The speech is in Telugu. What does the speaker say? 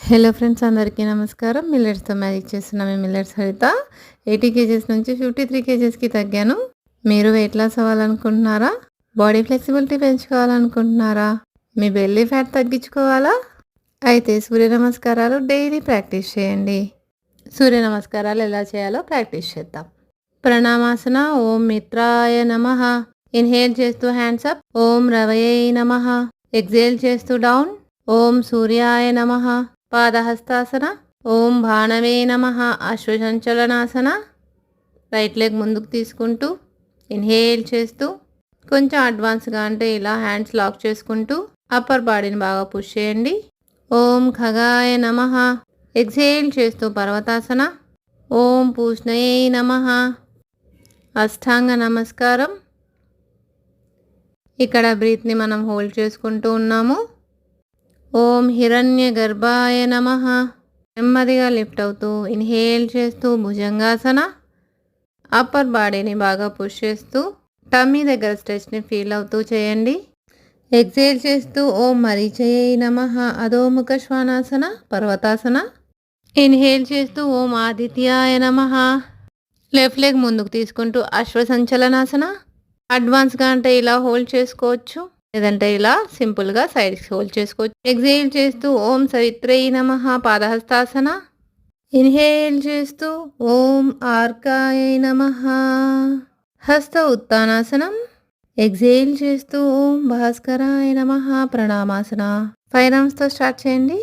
హలో ఫ్రెండ్స్ అందరికీ నమస్కారం. మిల్లెట్స్తో మ్యాజిక్ చేస్తున్న మేము మిల్లెట్స్ హరిత. ఎయిటీ కేజెస్ నుంచి ఫిఫ్టీ త్రీ కేజెస్కి తగ్గాను. మీరు వెయిట్ లాస్ అవ్వాలనుకుంటున్నారా? బాడీ ఫ్లెక్సిబిలిటీ పెంచుకోవాలనుకుంటున్నారా? మీ బెల్లీ ఫ్యాట్ తగ్గించుకోవాలా? అయితే సూర్య నమస్కారాలు డైలీ ప్రాక్టీస్ చేయండి. సూర్య నమస్కారాలు ఎలా చేయాలో ప్రాక్టీస్ చేద్దాం. ప్రణామాసన ఓం మిత్రాయ నమ. ఇన్హేల్ చేస్తూ హ్యాండ్స్ అప్ ఓం రవయే నమ. ఎగ్జేల్ చేస్తూ డౌన్ ఓం సూర్యాయ నమ. పాదహస్తాసన. ఓం బాణవే నమ. అశ్వసంచలనాసన రైట్ లెగ్ ముందుకు తీసుకుంటూ ఇన్హేల్ చేస్తూ కొంచెం అడ్వాన్స్గా అంటే ఇలా హ్యాండ్స్ లాక్ చేసుకుంటూ అప్పర్ బాడీని బాగా పుష్ చేయండి. ఓం ఖగాయ నమ. ఎక్సేల్ చేస్తూ పర్వతాసన. ఓం పూష్ణయే నమ. అష్టాంగ నమస్కారం. ఇక్కడ బ్రీత్ని మనం హోల్డ్ చేసుకుంటూ ఉన్నాము. ఓం హిరణ్య గర్భాయ నమ. నెమ్మదిగా లిఫ్ట్ అవుతూ ఇన్హేల్ చేస్తూ భుజంగాసన. అప్పర్ బాడీని బాగా పుష్ చేస్తూ టమ్మీ దగ్గర స్ట్రెచ్ని ఫీల్ అవుతూ చేయండి. ఎక్సేల్ చేస్తూ ఓం మరీచయ నమ. అధోముఖ శ్వానాసన పర్వతాసన. ఇన్హేల్ చేస్తూ ఓం ఆదిత్యాయ నమ. లెఫ్ట్ లెగ్ ముందుకు తీసుకుంటూ అశ్వసంచలనాసన. అడ్వాన్స్గా అంటే ఇలా హోల్డ్ చేసుకోవచ్చు. లేదంటే ఇలా సింపుల్గా సైడ్కి హోల్డ్ చేసుకోవచ్చు. ఎగ్జైల్ చేస్తూ ఓం సవిత్రై నమ పాదహస్తాసన. ఇన్హేల్ చేస్తూ ఓం ఆర్కాయ నమ. హస్త ఉత్తానాసనం. ఎగ్జైల్ చేస్తూ ఓం భాస్కరాయ నమ ప్రణామాసన. ఫైవ్ రౌండ్స్తో స్టార్ట్ చేయండి.